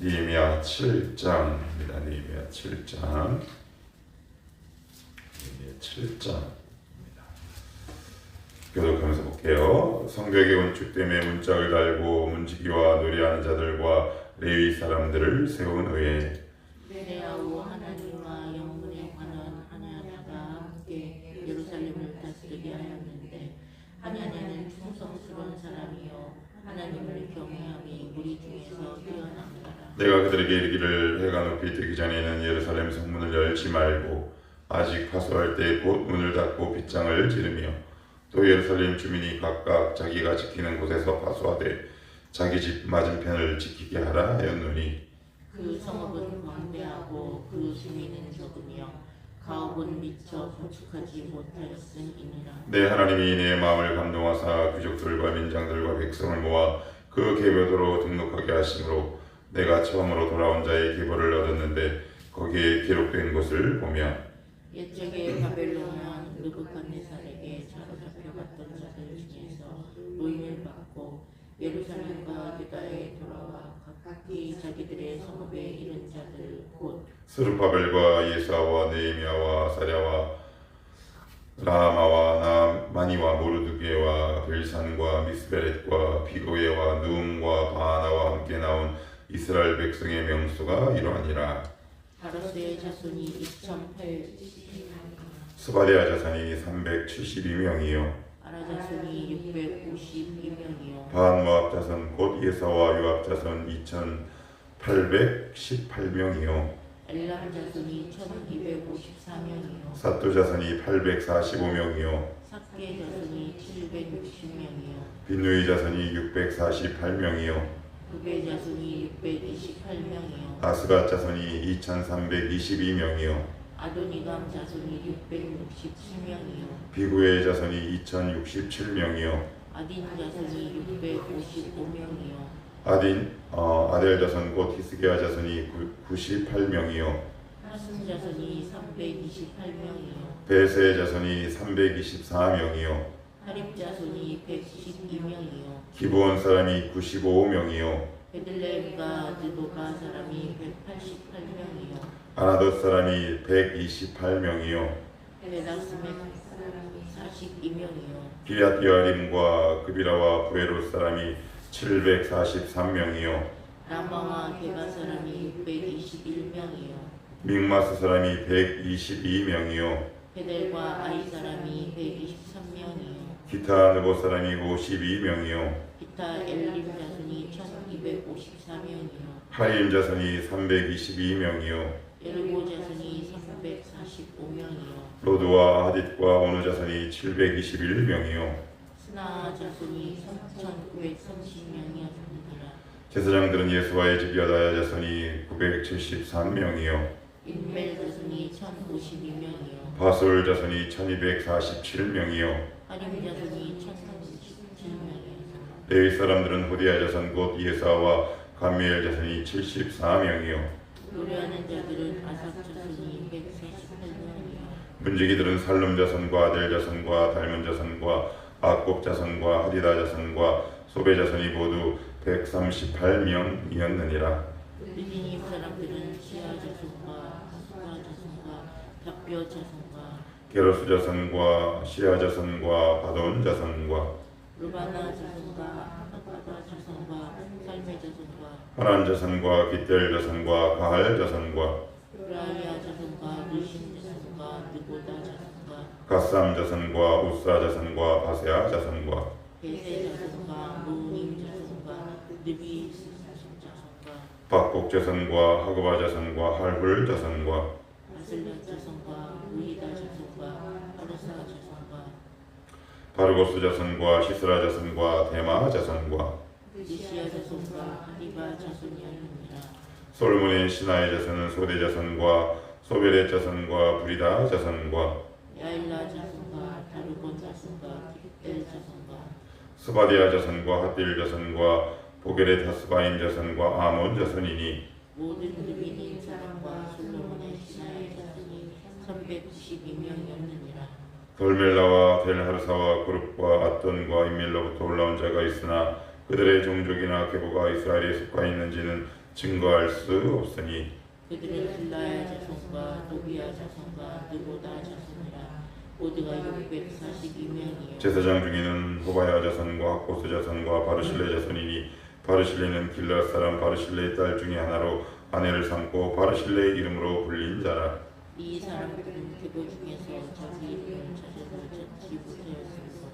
니에미야 7장입니다. 니에미야 7장. 니에미야 7장입니다. 교독하면서 볼게요. 성벽의 건축 때문에 문짝을 달고 문지기와 노래하는 자들과 레위 사람들을 세운 후에 레아우 하나님과 영문에 관한 하나냐가 함께 예루살렘을 다스리게 하였는데 하나냐는 충성스러운 사람이요 하나님을 경외함이 우리 중에서 뛰어나더라 내가 그들에게 이르기를 해가 높이 뜨기 전에 는 예루살렘 성문을 열지 말고 아직 파수할 때 곧 문을 닫고 빗장을 지르며 또 예루살렘 주민이 각각 자기가 지키는 곳에서 파수하되 자기 집 맞은편을 지키게 하라 하였노니. 그 성읍은 광대하고 그 주민은 적으며 가옥은 미처 건축하지 못하였음이니라. 내 하나님이 내 마음을 감동하사 귀족들과 민장들과 백성을 모아 그 계보도로 등록하게 하심으로 내가 처음으로 돌아온 자의 계보를 얻었는데 거기에 기록된 것을 보며 옛적에 바벨론 왕 느부갓네살에게 사로잡혀갔던 자들 중에서 노임을 받고 예루살렘과 유다에 돌아와 각기 자기들의 성읍에 이른 자들 곧 스룹바벨과 예사와 네헤미야와 사랴와 라마와 나마니와 모르드게와 빌산과 미스베렛과 비고예와 누움과 바하나와 함께 나온 이스라엘 백성의 명수가 이러하니라. 바로스의 자손이 2,800 스바리아 자산이 372명이요. 아라 자손이 652명이요. 바한 모압 자손 곧 예사와 요압 자손 2818명이요. 엘람 자손이 1,254명이요. 사또 자손이 845명이요. 삭게 자손이 760명이요. 빈누이 자손이 648명이요 그베 자손이 628명이요. 아스가 자손이 2322명이요. 아도니감 자손이 667명이요. 비구의 자손이 2067명이요. 아딘 자손이 655명이요. 아딘 어, 아델 자손 곧 히스기야 자손이 98명이요. 하슨 자손이 328명이요. 베세 자손이 324명이요. 하립 자손이 112명이요 기브온 사람이 95명이요. 베들레헴과 느도가 사람이 188명이요. 아나돗 사람이 128명이요. 베다스메 사람이 42명이요. 기리앗 여아림과 그비라와 부에롯 사람이 743명이요. 라마와 게바 사람이 621명이요. 믹마스 사람이 122명이요. 베델과 아이 사람이 123명이요 기타 느보 사람이 52명이요. 기타 엘림 자손이 1254명이요. 하임 자손이 322명이요. 예르고 자손이 345명이요. 로드와 하딧과 오누 자손이 721명이요. 스나 자손이 3930명이었습니다. 제사장들은 예수와의 집 여다야 자손이 973명이요. 인멜 자손이 1052명이요. 바솔 자손이 1247명이요 하림 자손이 1037명이요 레위 사람들은 호디야 자손 곧 예사와 감미엘 자손이 74명이요. 노래하는 자들은 아삭 자손이 148명이요. 문지기들은 살룸 자손과 아델 자손과 달문 자손과 아곱 자손과 하디다 자손과 소베 자손이 모두 138명이었느니라. 리디님 사람들은 시아 자손과 하수가 자손과 벽뼈 자손과 게로스 자손과 시아 자손과 바돈 자손과 루바나 자손과 하가다 자손과 살메 자손과 하난 자손과 기델 자손과 가할 자손과 브라이아 자손과 루신 자손과 느보다 자손과 가삼 자손과 우사 자손과 바세아 자손과 베세 자손과 무님 자손과 느비 자손과 박복 자손과 하그바 자손과 할훌 자손과 아 슬라 자손과 무이다 자손과 하르사 자손과 바르고스 자손과 시스라 자손과 데마 자손과 이시아 자손과 하리바 자손이었느니라 솔몬의 신하의 자손은 소대 자손과 소베렛 자손과 브리다 자손과 야일라 자손과 다르본 자손과 기itel 자손과 스바디아 자손과 핫딜 자손과 보게렛 하스바인 자손과 아몬 자손이니 모든 느비닌 사람과 솔로몬의 신하의 자손이 392명이었느니라. 돌멜라와 델하르사와 그룹과 앗돈과 임밀로부터 올라온 자가 있으나 그들의 종족이나 계보가 이스라엘에 속하 있는지는 증거할 수 없으니 그들은 빌라야 자손과 노비야 자손과 느보다 자손이라. 모두가 642명이요. 제사장 중에는 호바야 자손과 학고스 자손과 바르실레 자손이니 바르실레는 길라 사람 바르실레의 딸 중에 하나로 아내를 삼고 바르실레의 이름으로 불린 자라. 이 사람들은 계보 중에서 자기 이름을 찾아서 찾지 못하였으므로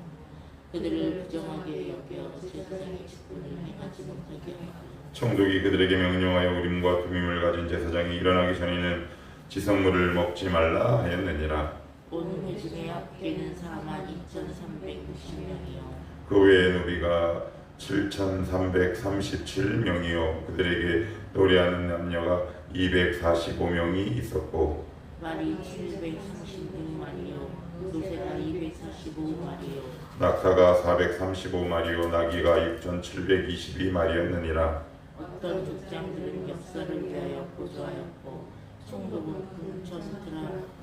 그들을 부정하게 여겨 제사장의 직분을 행하지 못하게 하고 총독이 그들에게 명령하여 우림과 투밈을 가진 제사장이 일어나기 전에는 지성물을 먹지 말라 하였느니라. 온 회중의 합계는 4만 2,360명이요. 그 외에 노비가 7,337명이요. 그들에게 노래하는 남녀가 245명이 있었고 말이 736마리요. 노새가 245마리요. 낙타가 435마리요. 나귀가 6,722마리였느니라. 어떤 족장들은 역사를 위하여 보조하였고 총독은 금천드라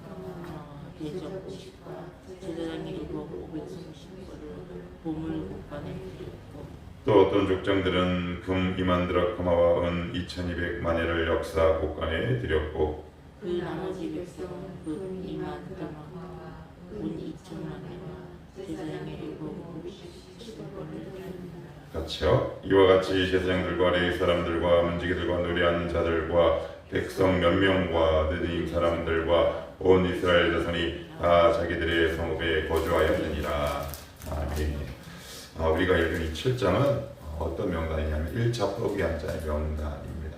어, 대적 50과 제사장의 의복 530거를 보물 곳간에 드렸고 또 어떤 족장들은 금 2만 드라크마와 은 2,200마네를 역사 곳간에 드렸고 그 나머지 백성은 그 2만 드라마 온 2천만 대와 제사장의 의복 50거를 드렸고 같이요. 이와 같이 제사장들과 레위 사람들과 문지기들과 노래하는 자들과 백성 몇 명과 느림 사람들과 온 이스라엘 자손이 다 자기들의 성읍에 거주하였느니라. 아멘. 아, 우리가 읽은 이 7장은 어떤 명단이냐면 1차 프로기한 자의 명단입니다.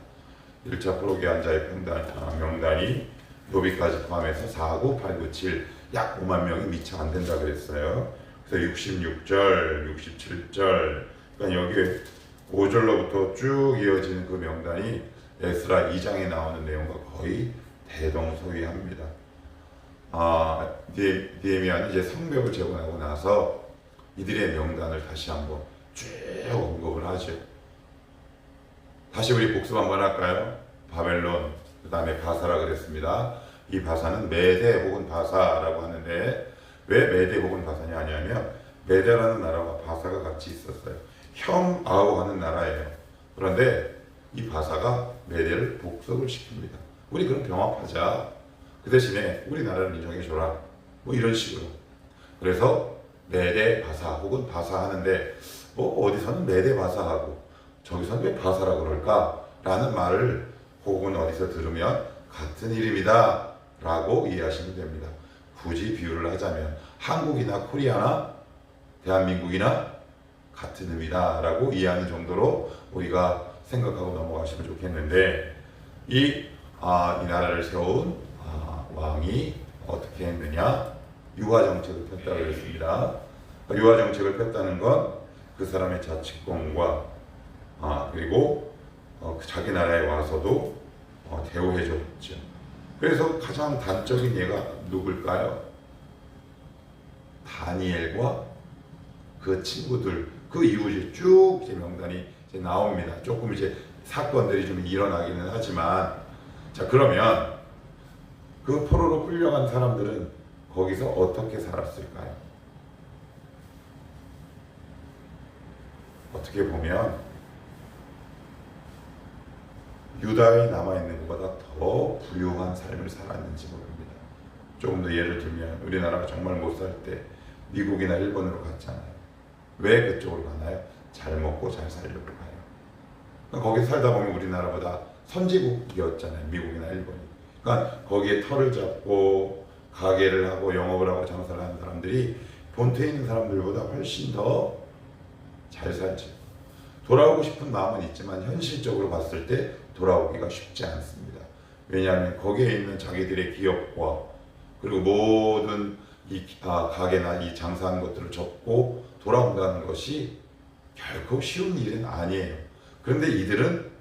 1차 프로기한 자의 명단, 아, 명단이 노비까지 포함해서 4, 9, 8, 9, 7, 약 5만 명이 미처 안 된다 그랬어요. 그래서 66절, 67절, 그러니까 여기에 5절로부터 쭉 이어지는 그 명단이 에스라 2장에 나오는 내용과 거의 대동소이합니다. 아, 니에미아는 이제 성벽을 재건하고 나서 이들의 명단을 다시 한번 쭉 언급을 하죠. 다시 우리 복습 한번 할까요? 바벨론, 그 다음에 바사라 그랬습니다. 이 바사는 메대 혹은 바사라고 하는데 왜 메대 혹은 바사냐 하냐면 메대라는 나라와 바사가 같이 있었어요. 형 아우 하는 나라예요. 그런데 이 바사가 메대를 복속을 시킵니다. 우리 그럼 병합하자. 그 대신에 우리나라를 인정해줘라. 뭐 이런 식으로. 그래서 메대 바사 혹은 바사 하는데 뭐 어디서는 메대 바사하고 저기서는 왜 바사라 그럴까? 라는 말을 혹은 어디서 들으면 같은 이름이다 라고 이해하시면 됩니다. 굳이 비유를 하자면 한국이나 코리아나 대한민국이나 같은 의미다 라고 이해하는 정도로 우리가 생각하고 넘어가시면 좋겠는데 이, 아, 이 나라를 세운 아, 왕이 어떻게 했느냐 유화 정책을 폈다고 그랬습니다. 유화 정책을 폈다는 건 그 사람의 자치권과 아, 그리고 어, 그 자기 나라에 와서도 어, 대우해 줬죠. 그래서 가장 단적인 예가 누굴까요? 다니엘과 그 친구들 그 이후에 쭉 이제 명단이 이제 나옵니다. 조금 이제 사건들이 좀 일어나기는 하지만 자 그러면 그 포로로 끌려간 사람들은 거기서 어떻게 살았을까요? 어떻게 보면 유다에 남아 있는 것보다 더 부유한 삶을 살았는지 모릅니다. 조금 더 예를 들면 우리나라가 정말 못 살 때 미국이나 일본으로 갔잖아요. 왜 그쪽으로 가나요? 잘 먹고 잘 살려고 가요. 그러니까 거기 살다 보면 우리나라보다 선진국이었잖아요. 미국이나 일본이. 그러니까 거기에 터를 잡고 가게를 하고 영업을 하고 장사를 하는 사람들이 본토에 있는 사람들보다 훨씬 더 잘 살죠. 돌아오고 싶은 마음은 있지만 현실적으로 봤을 때 돌아오기가 쉽지 않습니다. 왜냐하면 거기에 있는 자기들의 기업과 그리고 모든 이 아, 가게나 이 장사하는 것들을 접고 돌아온다는 것이 결코 쉬운 일은 아니에요. 그런데 이들은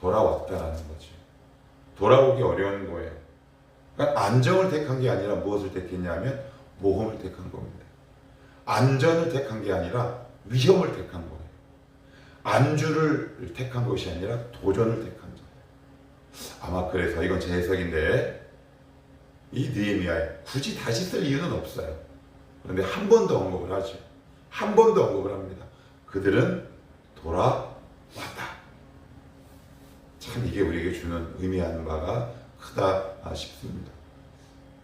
돌아왔다라는 거죠. 돌아오기 어려운 거예요. 그러니까 안정을 택한 게 아니라 무엇을 택했냐면 모험을 택한 겁니다. 안전을 택한 게 아니라 위험을 택한 거예요. 안주를 택한 것이 아니라 도전을 택한 거예요. 아마 그래서 이건 제 해석인데 이 느헤미야에 굳이 다시 쓸 이유는 없어요. 그런데 한 번 더 언급을 하죠. 한 번 더 언급을 합니다. 그들은 돌아왔다. 참 이게 우리에게 주는 의미하는 바가 크다 싶습니다.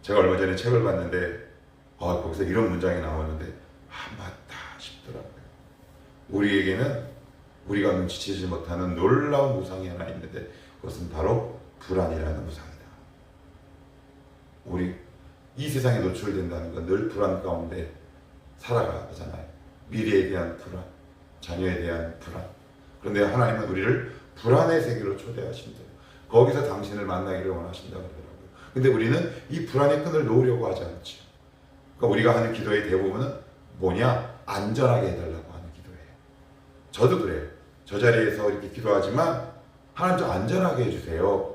제가 얼마 전에 책을 봤는데 아, 거기서 이런 문장이 나오는데 아 맞다 싶더라고요. 우리에게는 우리가 눈치채지 못하는 놀라운 우상이 하나 있는데 그것은 바로 불안이라는 우상이다. 우리 이 세상에 노출된다는 건 늘 불안 가운데 살아가잖아요. 미래에 대한 불안, 자녀에 대한 불안. 그런데 하나님은 우리를 불안의 세계로 초대하신대요. 거기서 당신을 만나기를 원하신다 그러더라고요. 근데 우리는 이 불안의 끈을 놓으려고 하지 않죠. 그러니까 우리가 하는 기도의 대부분은 뭐냐? 안전하게 해달라고 하는 기도예요. 저도 그래요. 저 자리에서 이렇게 기도하지만 하나님 좀 안전하게 해주세요.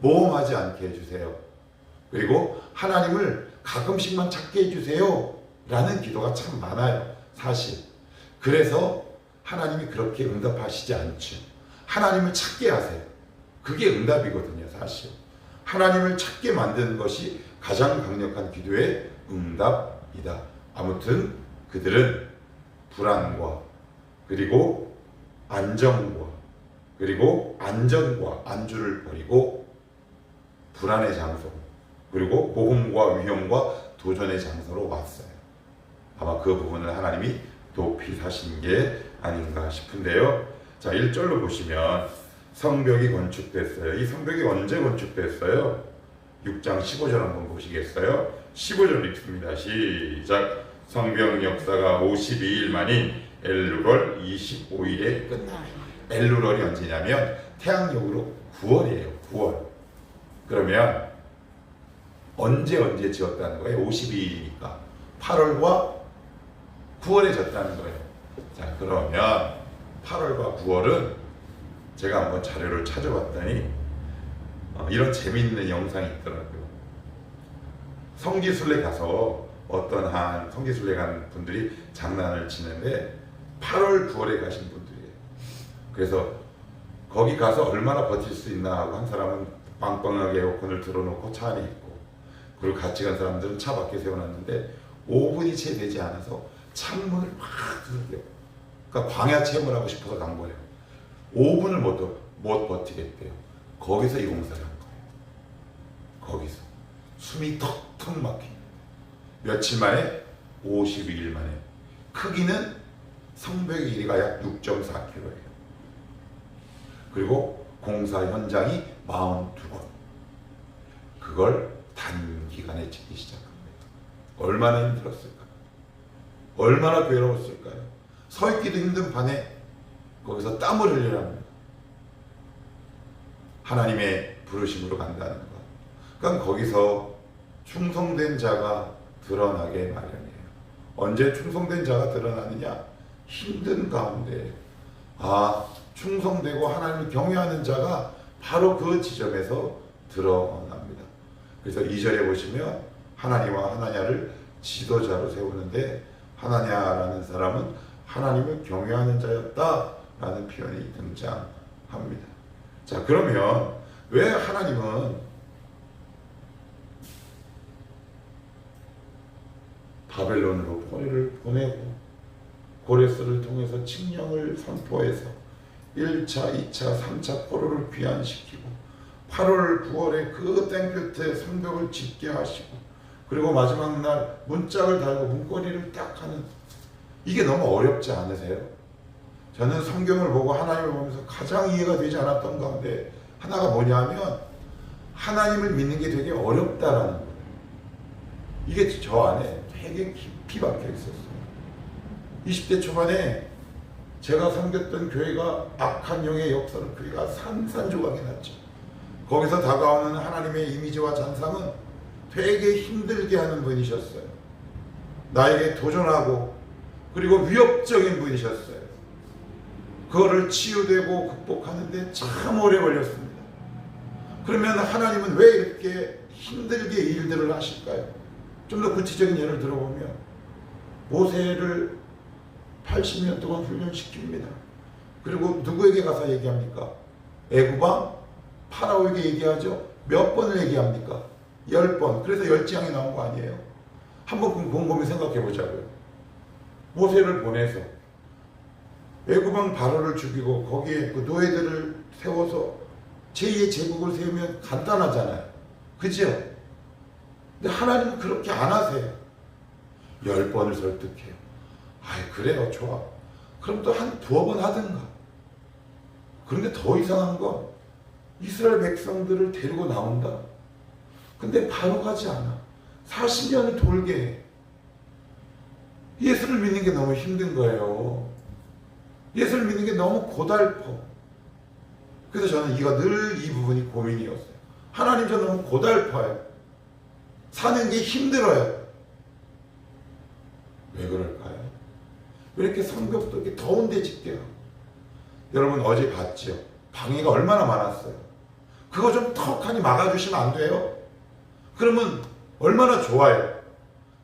모험하지 않게 해주세요. 그리고 하나님을 가끔씩만 찾게 해주세요. 라는 기도가 참 많아요. 사실. 그래서 하나님이 그렇게 응답하시지 않죠. 하나님을 찾게 하세요. 그게 응답이거든요, 사실. 하나님을 찾게 만드는 것이 가장 강력한 기도의 응답이다. 아무튼 그들은 불안과 그리고 안정과 그리고 안전과 안주를 버리고 불안의 장소 그리고 모험과 위험과 도전의 장소로 왔어요. 아마 그 부분을 하나님이 높이 사신 게 아닌가 싶은데요. 자, 1절로 보시면 성벽이 건축됐어요. 이 성벽이 언제 건축됐어요? 6장 15절 한번 보시겠어요? 15절 읽습니다. 시작. 성벽 역사가 52일 만인 엘루럴 25일에 끝나. 엘루럴이 언제냐면 태양력으로 9월이에요. 9월. 그러면 언제 언제 지었다는 거예요? 52일이니까 8월과 9월에 졌다는 거예요. 자 그러면 8월과 9월은 제가 한번 자료를 찾아봤더니 어, 이런 재미있는 영상이 있더라고요. 성지순례 가서 어떤 한 성지순례 간 분들이 장난을 치는데 8월 9월에 가신 분들이에요. 그래서 거기 가서 얼마나 버틸 수 있나 하고 한 사람은 빵빵하게 에어컨을 틀어놓고 차 안에 있고 그리고 같이 간 사람들은 차 밖에 세워놨는데 5분이 채 되지 않아서 창문을 막 두들겨요. 그러니까 광야 체험을 하고 싶어서 간 거예요. 5분을 못, 못 버티겠대요. 거기서 이 공사를 한 거예요. 거기서. 숨이 턱턱 막히. 며칠 만에? 52일 만에. 크기는 성벽의 길이가 약 6.4km예요. 그리고 공사 현장이 42건. 그걸 단기간에 짓기 거예요. 얼마나 힘들었을까? 얼마나 괴로웠을까요? 서 있기도 힘든 반에 거기서 땀을 흘리랍니다. 하나님의 부르심으로 간다는 것. 그러니까 거기서 충성된 자가 드러나게 마련이에요. 언제 충성된 자가 드러나느냐? 힘든 가운데. 아, 충성되고 하나님을 경외하는 자가 바로 그 지점에서 드러납니다. 그래서 2절에 보시면 하나님과 하나냐를 지도자로 세우는데 하나냐라는 사람은 하나님을 경외하는 자였다 라는 표현이 등장합니다. 자, 그러면 왜 하나님은 바벨론으로 포로를 보내고 고레스를 통해서 칙령을 선포해서 1차, 2차, 3차 포로를 귀환시키고 8월, 9월에 그 땡볕에 성벽을 짓게 하시고 그리고 마지막 날 문짝을 달고 문고리를 딱 하는 이게 너무 어렵지 않으세요? 저는 성경을 보고 하나님을 보면서 가장 이해가 되지 않았던 가운데 하나가 뭐냐면 하나님을 믿는 게 되게 어렵다라는 거예요. 이게 저 안에 되게 깊이 박혀 있었어요. 20대 초반에 제가 섬겼던 교회가 악한 영의 역사로 교회가 산산조각이 났죠. 거기서 다가오는 하나님의 이미지와 잔상은 되게 힘들게 하는 분이셨어요. 나에게 도전하고 그리고 위협적인 분이셨어요. 그거를 치유되고 극복하는데 참 오래 걸렸습니다. 그러면 하나님은 왜 이렇게 힘들게 일들을 하실까요? 좀 더 구체적인 예를 들어보면 모세를 80년 동안 훈련시킵니다. 그리고 누구에게 가서 얘기합니까? 애구방 파라오에게 얘기하죠. 몇 번을 얘기합니까? 열 번. 그래서 열지향이 나온 거 아니에요. 한번 곰곰이 생각해 보자고요. 모세를 보내서 애구방 바로를 죽이고 거기에 그 노예들을 세워서 제2의 제국을 세우면 간단하잖아요. 그죠? 근데 하나님은 그렇게 안 하세요. 열 번을 설득해요. 아이, 그래요. 좋아. 그럼 또 한 두어 번 하든가. 그런데 더 이상한 건 이스라엘 백성들을 데리고 나온다. 근데 바로 가지 않아. 40년을 돌게 해. 예수를 믿는 게 너무 힘든 거예요. 예수를 믿는 게 너무 고달퍼. 그래서 저는 이거 늘 이 부분이 고민이었어요. 하나님 저 너무 고달퍼요. 사는 게 힘들어요. 왜 그럴까요? 왜 이렇게 성벽도 이렇게 더운데 짓게요? 여러분 어제 봤죠? 방해가 얼마나 많았어요. 그거 좀 턱하니 막아주시면 안 돼요? 그러면 얼마나 좋아요.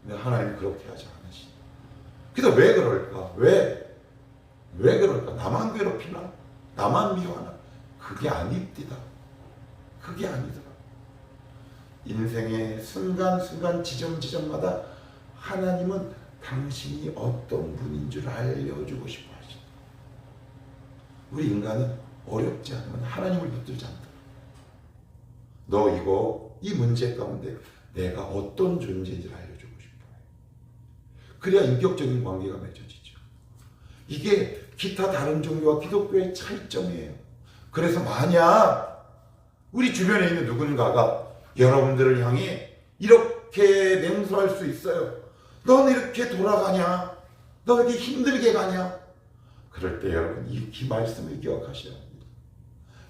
근데 하나님 그렇게 하지 않으시죠. 그래서 왜 그럴까? 왜? 왜 그럴까? 나만 괴롭히나? 나만 미워하나? 그게 아닙니다. 그게 아니더라. 인생의 순간순간 지점지점마다 하나님은 당신이 어떤 분인 줄 알려주고 싶어 하신다. 우리 인간은 어렵지 않으면 하나님을 붙들지 않더라. 너 이거 이 문제 가운데 내가 어떤 존재인지를 알려주고 싶어요. 그래야 인격적인 관계가 맺어지죠. 이게 기타 다른 종교와 기독교의 차이점이에요. 그래서 만약 우리 주변에 있는 누군가가 여러분들을 향해 이렇게 맹수할 수 있어요. 넌 이렇게 돌아가냐? 너 이렇게 힘들게 가냐? 그럴 때 여러분 이, 이 말씀을 기억하셔야 합니다.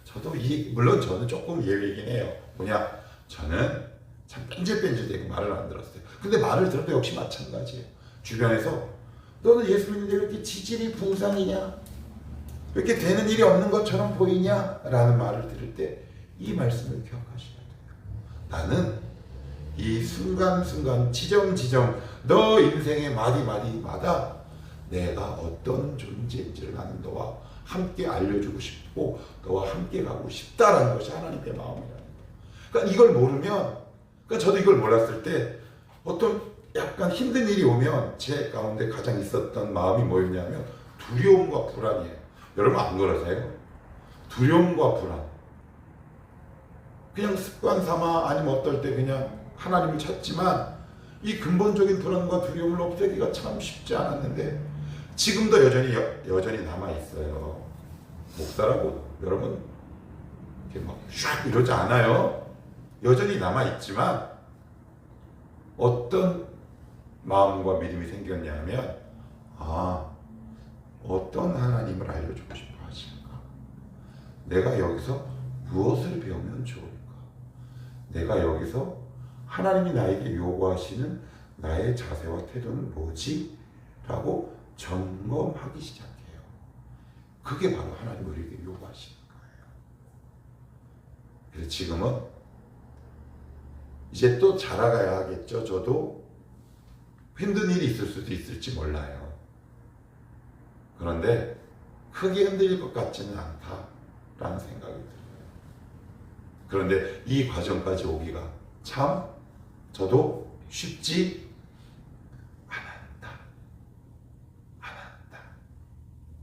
저도 이 물론 저는 조금 예외이긴 해요. 뭐냐? 저는 참 뺀질뺀질되고 말을 안 들었어요. 근데 말을 들어도 역시 마찬가지예요. 주변에서 너는 예수 믿는데 왜 이렇게 지질이 붕상이냐? 왜 이렇게 되는 일이 없는 것처럼 보이냐? 라는 말을 들을 때 이 말씀을 기억하셔야 돼요. 나는 이 순간순간 지점지점 너 인생의 마디마디마다 내가 어떤 존재인지를 나는 너와 함께 알려주고 싶고 너와 함께 가고 싶다라는 것이 하나님의 마음이라는 거예요. 그러니까 이걸 모르면 그러니까 저도 이걸 몰랐을 때 어떤 약간 힘든 일이 오면 제 가운데 가장 있었던 마음이 뭐였냐면 두려움과 불안이에요. 여러분 안 그러세요? 두려움과 불안. 그냥 습관 삼아 아니면 어떨 때 그냥 하나님을 찾지만 이 근본적인 불안과 두려움을 없애기가 참 쉽지 않았는데 지금도 여전히 여, 여전히 남아 있어요. 목사라고 여러분 이렇게 막슉 이러지 않아요. 여전히 남아 있지만 어떤 마음과 믿음이 생겼냐면 아 어떤 하나님을 알려주고 싶어 하실까? 내가 여기서 무엇을 배우면 좋을까? 내가 여기서 하나님이 나에게 요구하시는 나의 자세와 태도는 뭐지? 라고 점검하기 시작해요. 그게 바로 하나님 우리에게 요구하시는 거예요. 그래서 지금은 이제 또 자라가야 하겠죠. 저도 힘든 일이 있을 수도 있을지 몰라요. 그런데 크게 흔들릴 것 같지는 않다라는 생각이 들어요. 그런데 이 과정까지 오기가 참 저도 쉽지 않았다. 않았다.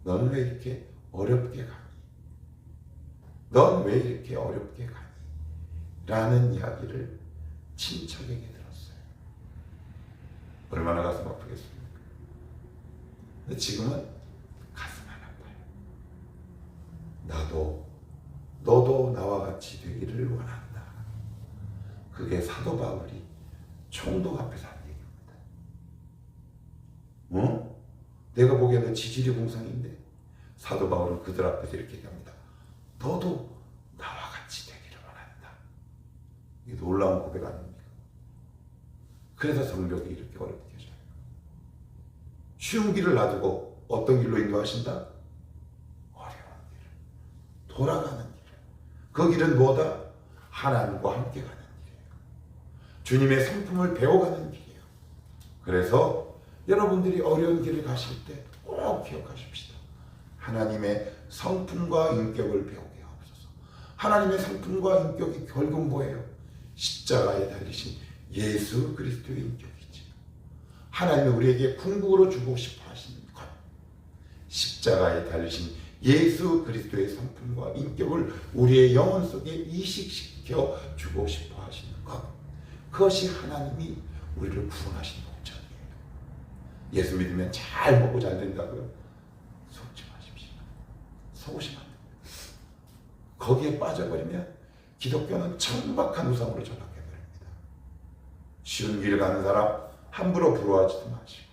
너는 왜 이렇게 어렵게 가니? 넌 왜 이렇게 어렵게 가니? 라는 이야기를 친척에게. 얼마나 가슴 아프겠습니까? 근데 지금은 가슴 안 아파요. 나도 너도 나와 같이 되기를 원한다. 그게 사도 바울이 총독 앞에서 한 얘기입니다. 어? 내가 보기에는 지질이 공상인데 사도 바울은 그들 앞에서 이렇게 얘기합니다. 너도 나와 같이 되기를 원한다. 이게 놀라운 고백 아닙니까? 그래서 성벽이 이렇게 어렵게 해줘요. 쉬운 길을 놔두고 어떤 길로 인도하신다? 어려운 길. 돌아가는 길. 그 길은 뭐다? 하나님과 함께 가는 길이에요. 주님의 성품을 배워가는 길이에요. 그래서 여러분들이 어려운 길을 가실 때 꼭 기억하십시다. 하나님의 성품과 인격을 배우게 하옵소서. 하나님의 성품과 인격이 결국 뭐예요? 십자가에 달리신 예수 그리스도의 인격이지. 하나님이 우리에게 궁극으로 주고 싶어 하시는 것. 십자가에 달리신 예수 그리스도의 성품과 인격을 우리의 영혼 속에 이식시켜 주고 싶어 하시는 것. 그것이 하나님이 우리를 구원하신 목적이에요. 예수 믿으면 잘 먹고 잘 된다고요? 속지 마십시오. 속으시면 안 됩니다. 거기에 빠져버리면 기독교는 천박한 우상으로 전락해버립니다. 쉬운 길 가는 사람 함부로 부러워하지도 마시고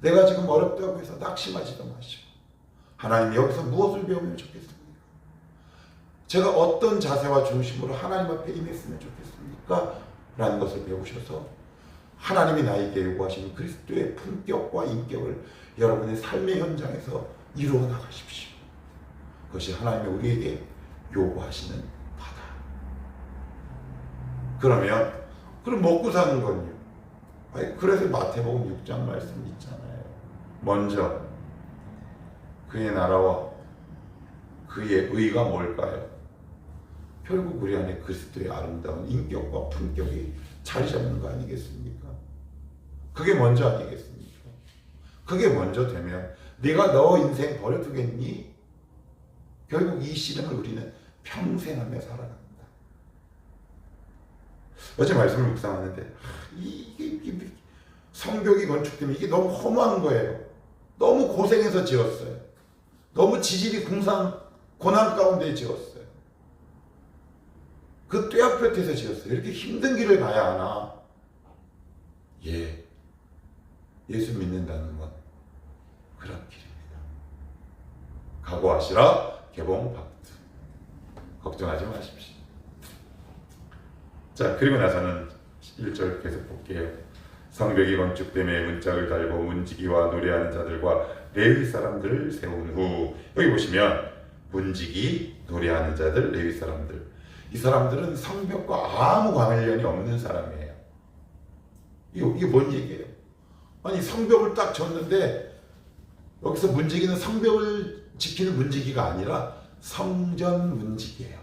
내가 지금 어렵다고 해서 낙심하지도 마시고 하나님 여기서 무엇을 배우면 좋겠습니까? 제가 어떤 자세와 중심으로 하나님 앞에 임했으면 좋겠습니까? 라는 것을 배우셔서 하나님이 나에게 요구하신 그리스도의 품격과 인격을 여러분의 삶의 현장에서 이루어 나가십시오. 그것이 하나님이 우리에게 요구하시는 바다. 그러면 그럼 먹고 사는 건요. 아니, 그래서 마태복음 6장 말씀 있잖아요. 먼저 그의 나라와 그의 의가 뭘까요? 결국 우리 안에 그리스도의 아름다운 인격과 품격이 자리 잡는 거 아니겠습니까? 그게 먼저 아니겠습니까? 그게 먼저 되면 네가 너 인생 버려두겠니? 결국 이 씨름을 우리는 평생 하며 살아갑니다. 어제 말씀을 묵상하는데 하, 이게, 이게 성벽이 건축되면 이게 너무 허무한 거예요. 너무 고생해서 지었어요. 너무 지질이 궁상 고난 가운데 지었어요. 그 뙤약볕에서 지었어요. 이렇게 힘든 길을 가야 하나? 예. 예수 믿는다는 건 그런 길입니다. 각오하시라 개봉 박두. 걱정하지 마십시오. 자, 그리고 나서는 1절 계속 볼게요. 성벽이 건축됨에 문짝을 달고 문지기와 노래하는 자들과 레위 사람들을 세운 후 여기 보시면 문지기 노래하는 자들 레위 사람들 이 사람들은 성벽과 아무 관련이 없는 사람이에요. 이게, 이게 뭔 얘기예요? 아니 성벽을 딱 졌는데 여기서 문지기는 성벽을 지키는 문지기가 아니라 성전 문지기예요.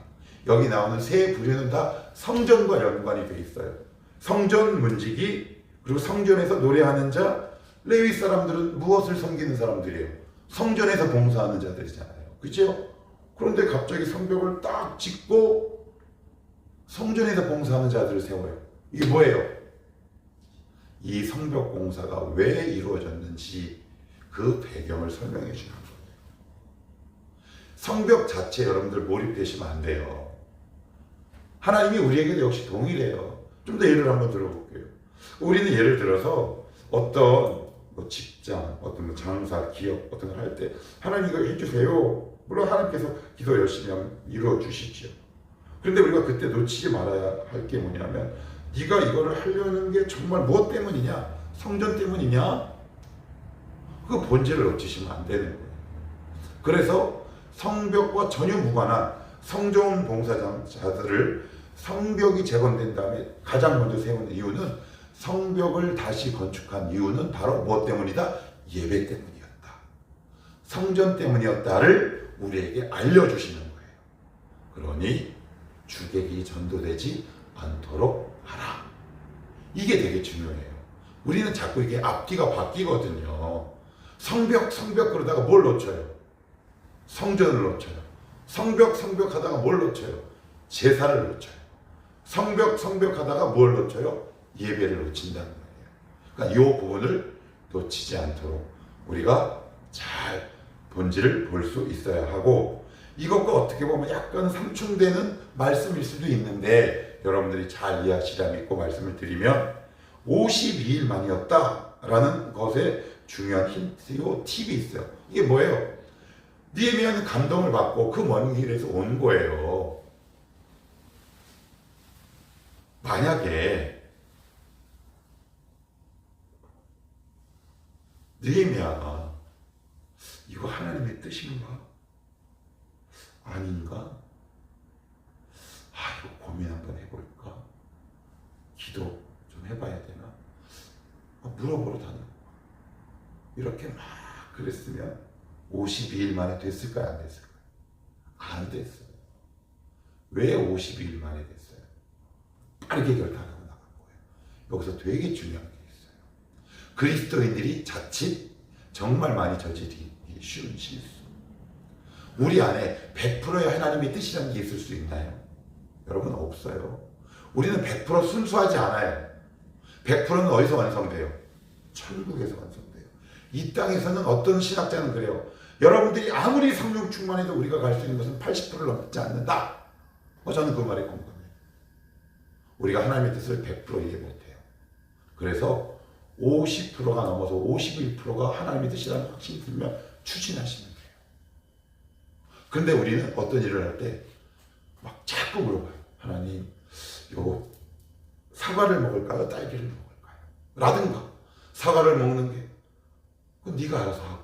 여기 나오는 세 부류는 다 성전과 연관이 돼 있어요. 성전 문지기 그리고 성전에서 노래하는 자 레위 사람들은 무엇을 섬기는 사람들이에요? 성전에서 봉사하는 자들이잖아요. 그죠? 그런데 갑자기 성벽을 딱 짓고 성전에서 봉사하는 자들을 세워요. 이게 뭐예요? 이 성벽 공사가 왜 이루어졌는지 그 배경을 설명해 주는 거예요. 성벽 자체 여러분들 몰입되시면 안 돼요. 하나님이 우리에게도 역시 동일해요. 좀 더 예를 한번 들어볼게요. 우리는 예를 들어서 어떤 뭐 직장, 어떤 뭐 장사, 기업 어떤 걸 할 때 하나님 이거 해주세요. 물론 하나님께서 기도 열심히 하면 이루어 주시죠. 그런데 우리가 그때 놓치지 말아야 할 게 뭐냐면 네가 이거를 하려는 게 정말 무엇 때문이냐? 성전 때문이냐? 그 본질을 놓치시면 안 되는 거예요. 그래서 성벽과 전혀 무관한 성전 봉사자들을 성벽이 재건된 다음에 가장 먼저 세우는 이유는 성벽을 다시 건축한 이유는 바로 무엇 때문이다? 예배 때문이었다. 성전 때문이었다를 우리에게 알려주시는 거예요. 그러니 주객이 전도되지 않도록 하라. 이게 되게 중요해요. 우리는 자꾸 이게 앞뒤가 바뀌거든요. 성벽, 성벽 그러다가 뭘 놓쳐요? 성전을 놓쳐요. 성벽, 성벽 하다가 뭘 놓쳐요? 제사를 놓쳐요. 성벽, 성벽 하다가 뭘 놓쳐요? 예배를 놓친다는 거예요. 그러니까 이 부분을 놓치지 않도록 우리가 잘 본질을 볼 수 있어야 하고 이것과 어떻게 보면 약간 상충되는 말씀일 수도 있는데 여러분들이 잘 이해하시라 믿고 말씀을 드리면 52일 만이었다라는 것에 중요한 힌트요 팁이 있어요. 이게 뭐예요? 니에미아는 감동을 받고 그 먼 길에서 온 거예요. 만약에 느헤미야가 이거 하나님의 뜻인가? 아닌가? 아 이거 고민 한번 해볼까? 기도 좀 해봐야 되나? 아, 물어보러 다녀. 이렇게 막 그랬으면 52일 만에 됐을까요? 안 됐을까요? 안 됐어요. 왜 52일 만에 됐어요? 빠르게 결단하고 나간 거예요. 여기서 되게 중요한 게 있어요. 그리스도인들이 자칫 정말 많이 저지르기 쉬운 실수. 우리 안에 100%의 하나님의 뜻이라는 게 있을 수 있나요? 여러분 없어요. 우리는 100% 순수하지 않아요. 100%는 어디서 완성돼요? 천국에서 완성돼요. 이 땅에서는 어떤 신학자는 그래요. 여러분들이 아무리 성령 충만해도 우리가 갈 수 있는 것은 80%를 넘지 않는다. 어, 저는 그 말에 공감해요. 우리가 하나님의 뜻을 100% 이해 못해요. 그래서 50%가 넘어서 51%가 하나님의 뜻이라는 확신이 들면 추진하시면 돼요. 근데 우리는 어떤 일을 할 때 막 자꾸 물어봐요. 하나님, 요 사과를 먹을까요? 딸기를 먹을까요? 라든가 사과를 먹는 게 네가 알아서 하고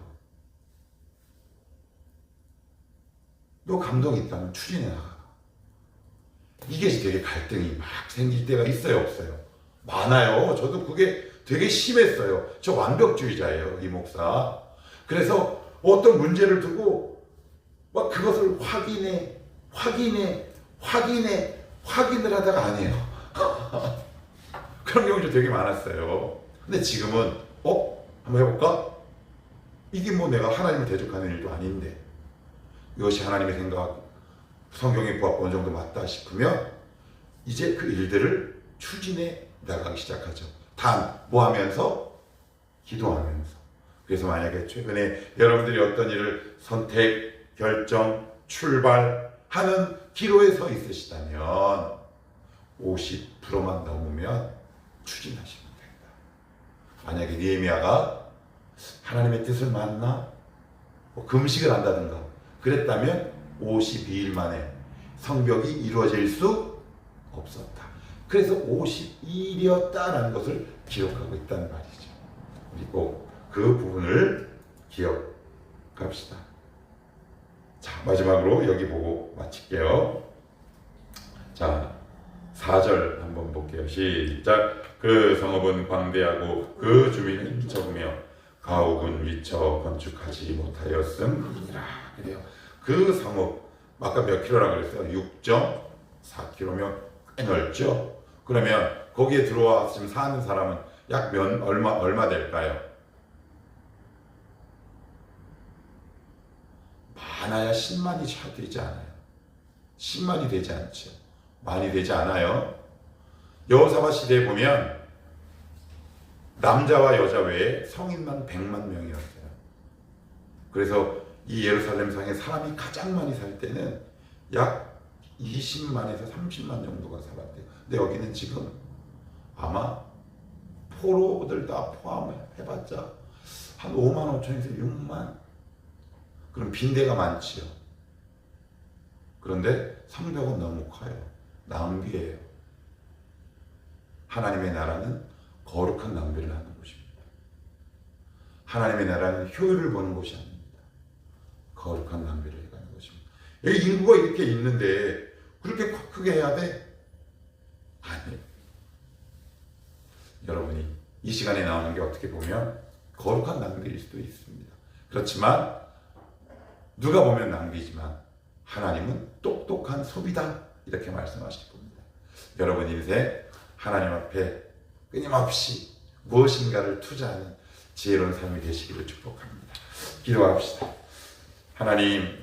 너 감동이 있다면 추진해 나가. 이게 되게 갈등이 막 생길 때가 있어요, 없어요? 많아요. 저도 그게 되게 심했어요. 저 완벽주의자예요, 이 목사. 그래서 어떤 문제를 두고 막 그것을 확인해, 확인해, 확인해, 확인을 하다가 안 해요. 그런 경우도 되게 많았어요. 근데 지금은 어? 한번 해볼까? 이게 뭐 내가 하나님을 대적하는 일도 아닌데 이것이 하나님의 생각, 성경의 부합 어느 정도 맞다 싶으면 이제 그 일들을 추진해 나가기 시작하죠. 단, 뭐 하면서? 기도하면서. 그래서 만약에 최근에 여러분들이 어떤 일을 선택, 결정, 출발하는 기로에 서 있으시다면 50%만 넘으면 추진하시면 된다. 만약에 니에미아가 하나님의 뜻을 만나 뭐 금식을 한다든가 그랬다면 52일 만에 성벽이 이루어질 수 없었다. 그래서 52일이었다라는 것을 기록하고 있다는 말이죠. 우리 꼭그 부분을 기억합시다. 자, 마지막으로 여기 보고 마칠게요. 자, 4절 한번 볼게요. 시작. 그 성읍은 광대하고 그 주민은 적으며 가옥은 미처 건축하지 못하였음이라. 그래요. 그 성읍 아까 몇 킬로라 그랬어요? 6.4킬로면 꽤 넓죠. 그러면 거기에 들어와 지금 사는 사람은 약 몇 얼마 얼마 될까요? 많아야 10만이 차 되지 않아요. 10만이 되지 않죠. 많이 되지 않아요. 여호사바 시대에 보면 남자와 여자 외에 성인만 100만 명이었어요. 그래서 이 예루살렘 성에 사람이 가장 많이 살 때는 약 20만에서 30만 정도가 살았대요. 근데 여기는 지금 아마 포로들 다 포함해봤자 한 5만 5천에서 6만 그럼 빈대가 많지요. 그런데 성벽은 너무 커요. 낭비예요. 하나님의 나라는 거룩한 낭비를 하는 곳입니다. 하나님의 나라는 효율을 보는 곳이 아닙니다. 거룩한 낭비를 해가는 것입니다. 여기 인구가 이렇게 있는데 그렇게 크게 해야 돼? 아니에요. 여러분이 이 시간에 나오는 게 어떻게 보면 거룩한 낭비일 수도 있습니다. 그렇지만 누가 보면 낭비지만 하나님은 똑똑한 소비다 이렇게 말씀하실 겁니다. 여러분 인생 하나님 앞에 끊임없이 무엇인가를 투자하는 지혜로운 삶이 되시기를 축복합니다. 기도합시다. 하나님